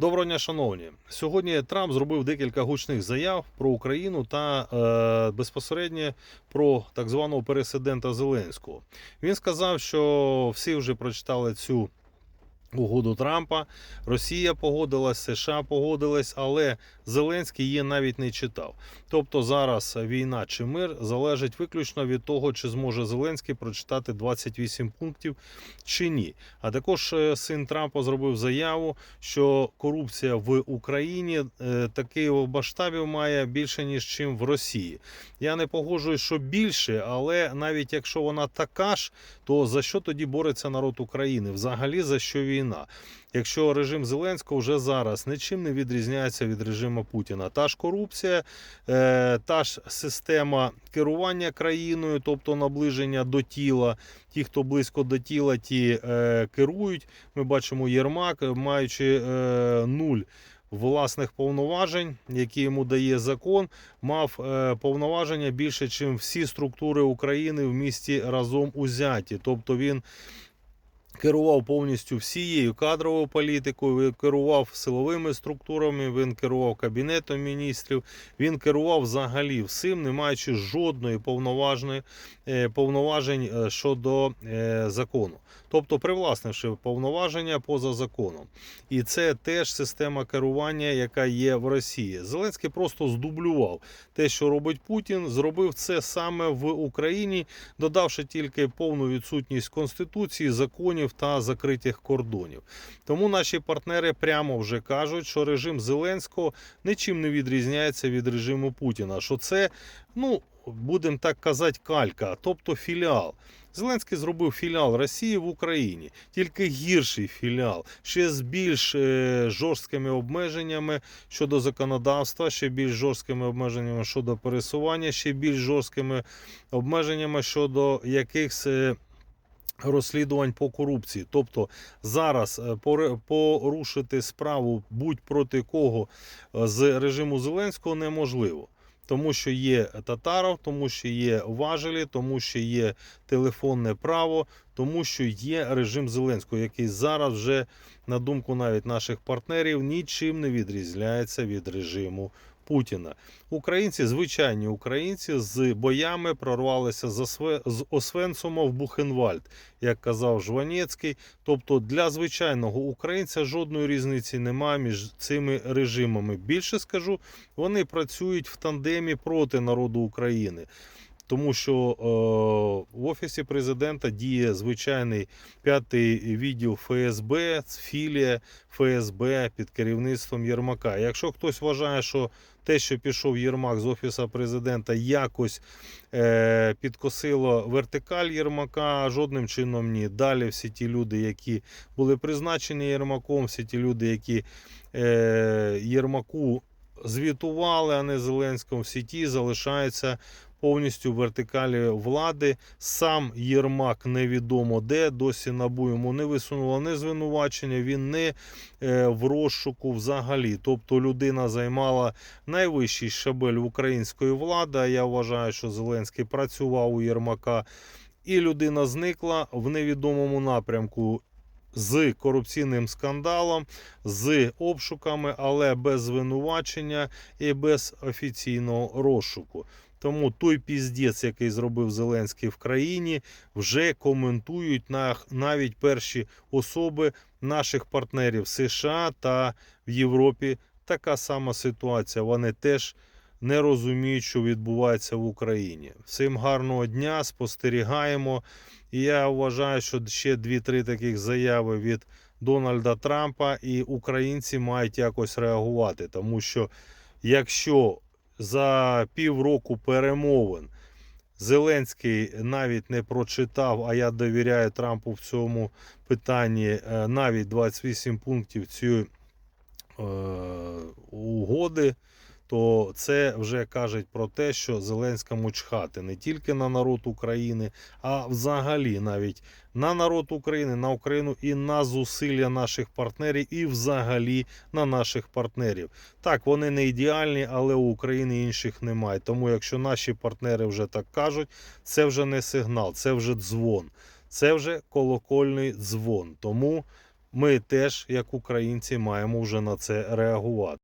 Доброго дня, шановні. Сьогодні Трамп зробив декілька гучних заяв про Україну та е, безпосередньо про так званого пересидента Зеленського. Він сказав, що всі вже прочитали цю угоду Трампа. Росія погодилась, США погодилась, але Зеленський її навіть не читав. Тобто зараз війна чи мир залежить виключно від того, чи зможе Зеленський прочитати 28 пунктів чи ні. А також е, син Трампа зробив заяву, що корупція в Україні е, таких масштабів має більше ніж чим в Росії. Я не погоджуюсь, що більше, але навіть якщо вона така ж, то за що тоді бореться народ України? Взагалі за що війна? Якщо режим Зеленського вже зараз нічим не відрізняється від режиму Путіна, та ж корупція, е, та ж система керування країною, тобто наближення до тіла. Ті, хто близько до тіла, ті е, керують. Ми бачимо Єрмак, маючи е, нуль власних повноважень, які йому дає закон, мав повноваження більше, ніж всі структури України в місті разом узяті. Тобто він керував повністю всією кадровою політикою, він керував силовими структурами, він керував кабінетом міністрів, він керував взагалі всім, не маючи жодної повноважної е, повноважень е, щодо е, закону. Тобто привласнивши повноваження поза законом. І це теж система керування, яка є в Росії. Зеленський просто здублював те, що робить Путін, зробив це саме в Україні, додавши тільки повну відсутність конституції, законів та закритих кордонів. Тому наші партнери прямо вже кажуть, що режим Зеленського нічим не відрізняється від режиму Путіна. Що це, ну будемо так казати, калька, тобто філіал. Зеленський зробив філіал Росії в Україні, тільки гірший філіал, ще з більш е, жорсткими обмеженнями щодо законодавства, ще більш жорсткими обмеженнями щодо пересування, ще більш жорсткими обмеженнями щодо якихось. Розслідувань по корупції, тобто зараз е, порушити справу будь проти кого е, з режиму Зеленського неможливо, тому що є Татаров, тому що є важелі, тому що є телефонне право, тому що є режим Зеленського, який зараз вже, на думку навіть наших партнерів, нічим не відрізняється від режиму Путіна. Українці, звичайні українці, з боями прорвалися за све з Освенцума в Бухенвальд, як казав Жванецький. Тобто для звичайного українця жодної різниці немає між цими режимами. Більше скажу, вони працюють в тандемі проти народу України. Тому що е, в офісі президента діє звичайний п'ятий відділ ФСБ, філія ФСБ під керівництвом Єрмака. Якщо хтось вважає, що те, що пішов Єрмак з офісу президента, якось е, підкосило вертикаль Єрмака, жодним чином ні. Далі всі ті люди, які були призначені Єрмаком, всі ті люди, які е, Єрмаку звітували, а не Зеленському, всі ті залишаються повністю в вертикалі влади. Сам Єрмак невідомо де. Досі набу йому не висунуло не звинувачення. Він не е, в розшуку взагалі. Тобто людина займала найвищий щабель української влади. Я вважаю, що Зеленський працював у Єрмака. І людина зникла в невідомому напрямку з корупційним скандалом, з обшуками, але без звинувачення і без офіційного розшуку. Тому той піздець, який зробив Зеленський в країні, вже коментують на- навіть перші особи наших партнерів США та в Європі. Така сама ситуація. Вони теж не розуміють, що відбувається в Україні. Всім гарного дня, спостерігаємо. І я вважаю, що ще дві-три таких заяви від Дональда Трампа, і українці мають якось реагувати, тому що якщо за півроку перемовин Зеленський навіть не прочитав, а я довіряю Трампу в цьому питанні е, навіть 28 пунктів цієї е, угоди, то це вже каже про те, що Зеленському чхати не тільки на народ України, а взагалі навіть на народ України, на Україну і на зусилля наших партнерів, і взагалі на наших партнерів. Так, вони не ідеальні, але у України інших немає. Тому, якщо наші партнери вже так кажуть, це вже не сигнал, це вже дзвон, це вже колокольний дзвон. Тому ми теж, як українці, маємо вже на це реагувати.